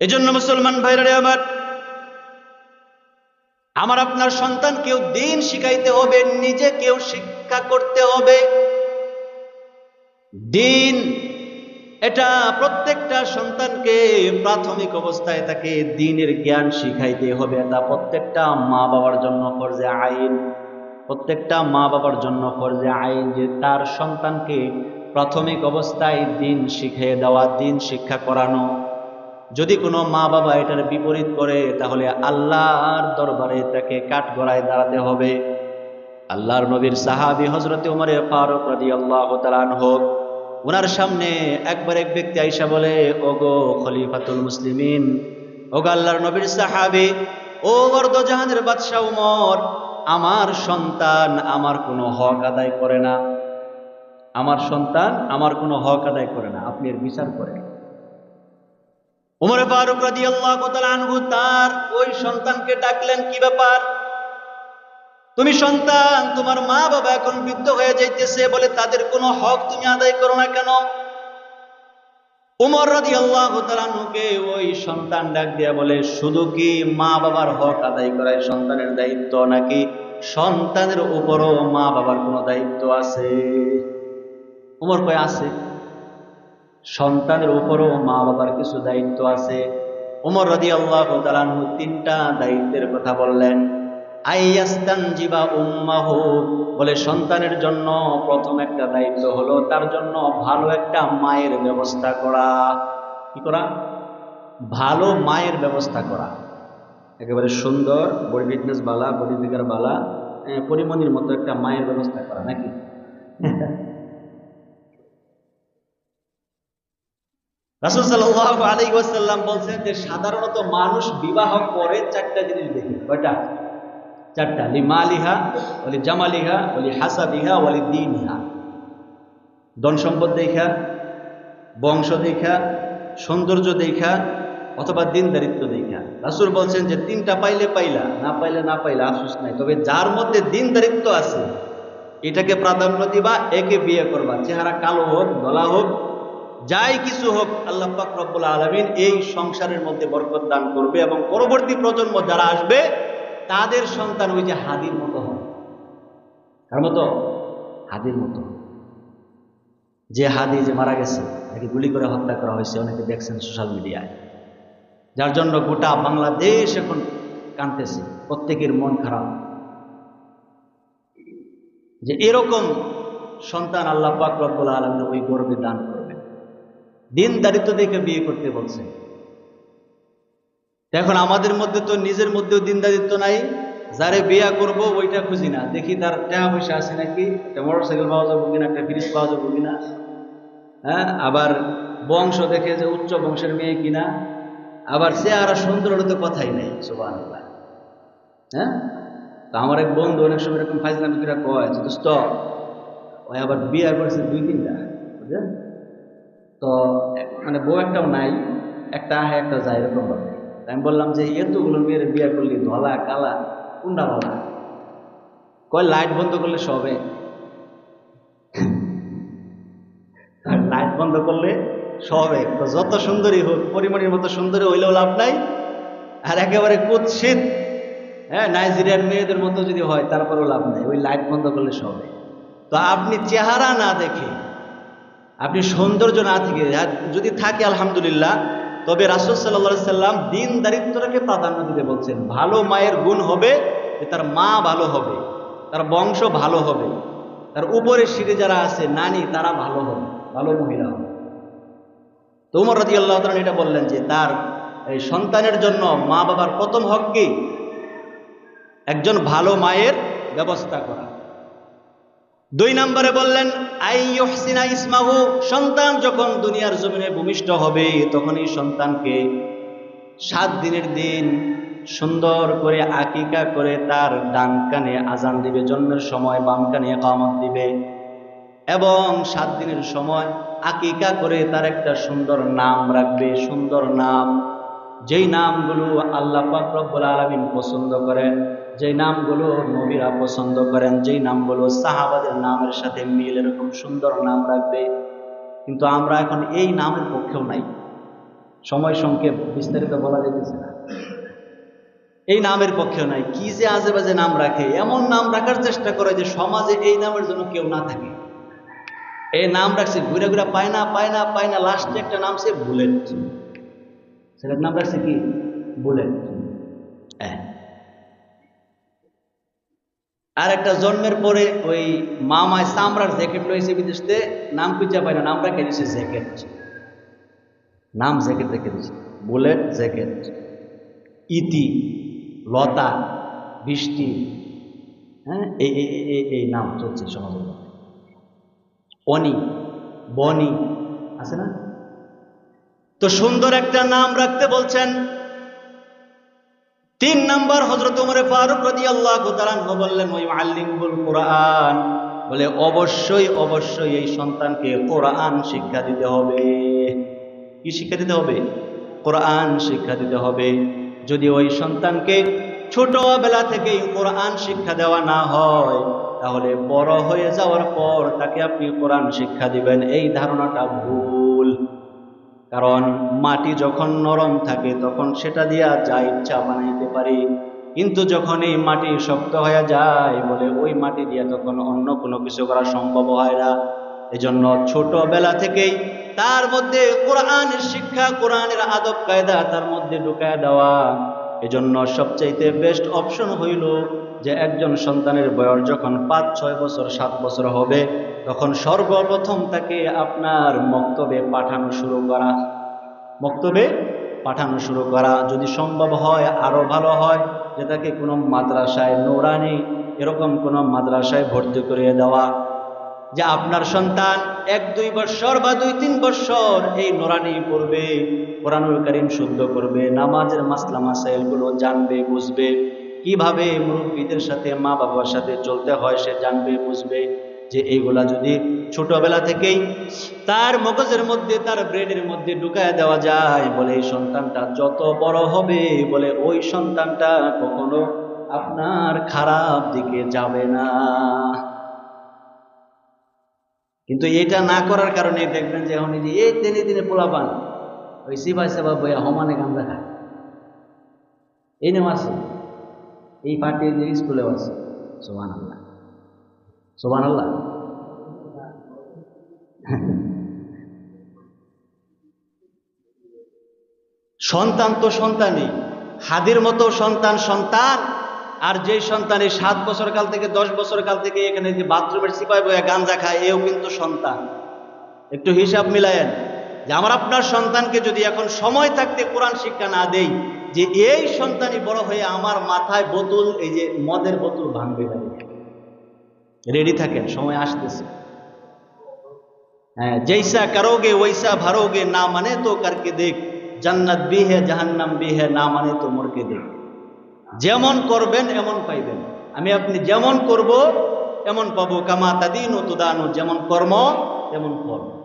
এজন্য মুসলমান ভাইরা আমার আমার আপনার সন্তানকেও দিন শিখাইতে হবে নিজে কেউ শিক্ষা করতে হবে। দিন, এটা প্রত্যেকটা সন্তানকে প্রাথমিক অবস্থায় তাকে দিনের জ্ঞান শিখাইতে হবে তা প্রত্যেকটা মা বাবার জন্য ফরজে আইন, প্রত্যেকটা মা বাবার জন্য ফরজে আইন যে তার সন্তানকে প্রাথমিক অবস্থায় দিন শিখিয়ে দেওয়া, দিন শিক্ষা করানো। যদি কোনো মা বাবা এটার বিপরীত করে, তাহলে আল্লাহর দরবারে তাকে কাঠগড়ায় দাঁড়াতে হবে। আল্লাহর নবীর সাহাবি হজরতে উমরে ফারুক রাজি আল্লাহ তালান হোক ওনার সামনে একবার এক ব্যক্তি আইসা বলে, ওগো খলিফাতুল মুসলিমিন, ওগো আল্লাহর নবীর সাহাবি, ও জাহানের বাদশাহ উমর, আমার সন্তান আমার কোনো হক আদায় করে না। আমার সন্তান আমার কোনো হক আদায় করে না। আপনি এর বিচার করেন। উমর ফারুক রাজি আল্লাহ আনহু তার ওই সন্তানকে ডাকলেন, কি ব্যাপার? তুমি সন্তান, তোমার মা বাবা এখন বৃদ্ধ হয়ে যাইতেছে, বলে তাদের কোনো হক তুমি আদায় করো না কেন? উমর রাজি আল্লাহ তালানুকে ওই সন্তান ডাক দিয়া বলে, শুধু কি মা বাবার হক আদায় করায় সন্তানের দায়িত্ব, নাকি সন্তানের উপরও মা বাবার কোনো দায়িত্ব আছে? উমর কয়, আছে। সন্তানের উপরও মা বাবার কিছু দায়িত্ব আছে। উমর রাজি আল্লাহ তালানহু তিনটা দায়িত্বের কথা বললেন। আইয়াস্তান জিবা উম্মাহু, বলে সন্তানের জন্য প্রথম একটা দায়িত্ব হলো তার জন্য ভালো একটা মায়ের ব্যবস্থা করা। কি করা? ভালো মায়ের ব্যবস্থা করা। একেবারে সুন্দর, বডি ফিটনেস বালা, বডি ফিগার বালা পরিমণির মতো একটা মায়ের ব্যবস্থা করা, নাকি? রাসুল সাল্লাহ আলী ওয়াসাল্লাম বলছেন যে সাধারণত মানুষ বিবাহ করে চারটা জিনিস দেখে। কয়টা? চারটা। লি মালিহা ওলি জামালিহা ওলি হাসাবিহা ওলি দিনহা ধন সম্পদ দেখা, বংশ দেখা, সৌন্দর্য দেখা, অথবা দিন দারিদ্র দেখা। রাসুল বলছেন যে তিনটা পাইলে পাইলা, না পাইলে না পাইলে আফসোস নাই। তবে যার মধ্যে দিন দারিদ্র আছে, এটাকে প্রাধান্য দিবা, একে বিয়ে করবা। চেহারা কালো হোক, গলা হোক যাই কিছু হোক, আল্লাহ পাক রব্বুল আলমিন এই সংসারের মধ্যে বরকত দান করবে এবং পরবর্তী প্রজন্ম যারা আসবে, তাদের সন্তান ওই যে হাদির মতো হবে। কার মতো? হাদির মতো যে হাদি যে মারা গেছে, তাকে গুলি করে হত্যা করা হয়েছে, অনেকে দেখছেন সোশ্যাল মিডিয়ায়। যার জন্য গোটা বাংলাদেশ এখন কানতেছে প্রত্যেকের মন খারাপ। যে এরকম সন্তান আল্লাহ পাক রব্বুল আলমিন ওই গর্বে দান করবেন দিন দারিদ্র দেখে বিয়ে করতে বলছে। এখন আমাদের মধ্যে তো নিজের মধ্যেও দিন দারিদ্র নাই, যারে বিয়া করব ওইটা খুঁজি না। দেখি তার টাকা পয়সা আছে নাকি, একটা মোটর সাইকেল পাওয়া যাব কিনা, একটা ফ্রিজ পাওয়া যাব কিনা। হ্যাঁ আবার বংশ দেখে যে উচ্চ বংশের মেয়ে কিনা, আবার সে আর সুন্দর হলে তো কথাই নেই সোবান হ্যাঁ? তো আমার এক বন্ধু অনেক সময় এরকম ফাইজলাম কিরা কয় যে, দোস্ত, ওই আবার বিয়ে করেছে দুই তিনটা, বুঝলেন? তো মানে বউ একটাও নাই, একটা আহে, একটা যায়, এরকম আমি বললাম যে, এতগুলো মেয়ের বিয়ে করলি, ধলা, কালা, কোনটা ভালা কয়, লাইট বন্ধ করলে সবে। লাইট বন্ধ করলে সবে। যত সুন্দরী হোক, পরিমাণের মতো সুন্দরী হইলেও লাভ নাই। আর একেবারে কুৎসিত। হ্যাঁ নাইজেরিয়ান মেয়েদের মতো যদি হয়, তারপরেও লাভ নাই। ওই লাইট বন্ধ করলে সবে। তো আপনি চেহারা না দেখে আপনি সৌন্দর্য না থেকে যদি থাকে আলহামদুলিল্লাহ, তবে রাসুল সাল্লা সাল্লাম দিন দারিদ্রকে প্রাধান্য দিতে বলছেন। ভালো মায়ের গুণ হবে যে তার মা ভালো হবে, তার বংশ ভালো হবে, তার উপরে সিঁড়ে যারা আছে, নানি, তারা ভালো হবে, ভালো মহিলা হবে। তো উমর রাজি আল্লাহ এটা বললেন যে তার এই সন্তানের জন্য মা বাবার প্রথম হক কি? একজন ভালো মায়ের ব্যবস্থা করা। দুই নম্বরে বললেন আইসিনা ইসমাহু, সন্তান যখন দুনিয়ার জমিনে ভূমিষ্ঠ হবে তখন এই সন্তানকে সাত দিনের দিন সুন্দর করে আকিকা করে তার ডান কানে আজান দিবে, জন্মের সময় বাম কানে কামত দিবে এবং সাত দিনের সময় আকিকা করে তার একটা সুন্দর নাম রাখবে, সুন্দর নাম। যেই নামগুলো আল্লাহ পাক রব্বুল আলমিন পছন্দ করেন যে নামগুলো নবীরা পছন্দ করেন, যেই নামগুলো সাহাবাদের নামের সাথে মিল এরকম সুন্দর নাম রাখবে। কিন্তু আমরা এখন এই নামের পক্ষেও নাই। সময় সংক্ষেপ, বিস্তারিত বলা যেতেছে না। এই নামের পক্ষেও নাই। কি যে আজে বাজে নাম রাখে, এমন নাম রাখার চেষ্টা করে যে সমাজে এই নামের জন্য কেউ না থাকে। এই নাম রাখছে, ঘুরে ঘুরে পায় না পায় না পায় না, লাস্টে একটা নাম সে বুলেট। সেটার নাম রাখছে কি? বুলেট। আর একটা জন্মের পরে ওই মামায় চামড়ার জ্যাকেট লইছে বিদেশতে নাম খুঁজে পায় না নাম রাখে দিছে? জ্যাকেট। নাম জ্যাকেট রেখে দিছে? Bullet jacket. ইতি, লতা, বৃষ্টি হ্যাঁ? এই এই নাম চলছে সমাজের অনি, বনি, আছে না? তো সুন্দর একটা নাম রাখতে বলছেন তিন নাম্বার হজরত উমরে ফারুক রদি আল্লাহ বললেন, ওই আল্লিমুল কোরআন। বলে, অবশ্যই অবশ্যই এই সন্তানকে কোরআন শিক্ষা দিতে হবে। কি শিক্ষা দিতে হবে? কোরআন শিক্ষা দিতে হবে। যদি ওই সন্তানকে ছোটবেলা থেকেই কোরআন শিক্ষা দেওয়া না হয়, তাহলে বড় হয়ে যাওয়ার পর তাকে আপনি কোরআন শিক্ষা দিবেন। এই ধারণাটা ভুল। কারণ মাটি যখন নরম থাকে তখন সেটা দিয়া যা ইচ্ছা বানাইতে পারি। কিন্তু যখন এই মাটি শক্ত হয়ে যায় বলে ওই মাটি দিয়ে তখন অন্য কোনো কিছু করা সম্ভব হয় না। এজন্য ছোটবেলা থেকেই তার মধ্যে কোরআনের শিক্ষা, কোরআনের আদব, কায়দা তার মধ্যে ঢুকায় দেওয়া এজন্য সবচাইতে বেস্ট অপশন হইল যে একজন সন্তানের বয়স যখন পাঁচ, ছয় বছর, সাত বছর হবে, তখন সর্বপ্রথম তাকে আপনার মক্তবে পাঠানো শুরু করা। মক্তবে পাঠানো শুরু করা যদি সম্ভব হয় আরও ভালো হয়, যে তাকে কোনো মাদ্রাসায় নোরানি, এরকম কোনো মাদ্রাসায় ভর্তি করিয়ে দেওয়া। যে আপনার সন্তান এক, দুই বৎসর বা দুই, তিন বৎসর এই নোরানি পড়বে, কোরআনুল করিম শুদ্ধ করবে, নামাজের মাসলা মাসাইলগুলো জানবে, বুঝবে। কীভাবে মুরব্বীদের সাথে মা বাবার সাথে চলতে হয় সে জানবে, বুঝবে যে এইগুলা যদি ছোটবেলা থেকেই তার মগজের মধ্যে, তার ব্রেনের মধ্যে ঢুকায় দেওয়া যায়, বলে এই সন্তানটা যত বড় হবে, বলে ওই সন্তানটা কখনো আপনার খারাপ দিকে যাবে না। কিন্তু এটা না করার কারণে দেখবেন যে এখন যে এই দিনে দিনে পোলাপান, ওই সিবাই সেবা বইয়া হমানে গান্দা খায়। এই নেও আছে। এই পার্টি যে স্কুলেও আছে। সোহান আল্লাহ সোহান আল্লাহ সন্তান তো সন্তানই। হাদির মতো সন্তান সন্তান। আর যেই সন্তান এই সাত বছর কাল থেকে, দশ বছর কাল থেকে এখানে যে বাথরুমের সিপাই বয়ে গাঞ্জা খায়, এও কিন্তু সন্তান। একটু হিসাব মিলায়েন। যে আমার আপনার সন্তানকে যদি এখন সময় থাকতে কোরআন শিক্ষা না দেই যে এই সন্তানই বড় হয়ে আমার মাথায় বোতল, এই যে মদের বোতল ভাঙবে রেডি থাকেন? সময় আসতেছে। হ্যাঁ জৈসা করোগে, ওইসা ভরোগে না মানে তো করকে দেখ। জান্নাত বি হে জাহান্নাম বি হে না মানে তো মরকে দেখ। যেমন করবেন, এমন পাইবেন। আমি আপনি যেমন করব, এমন পাবো। কামা তাদিন ও তুদানো, যেমন কর্ম, তেমন ফল।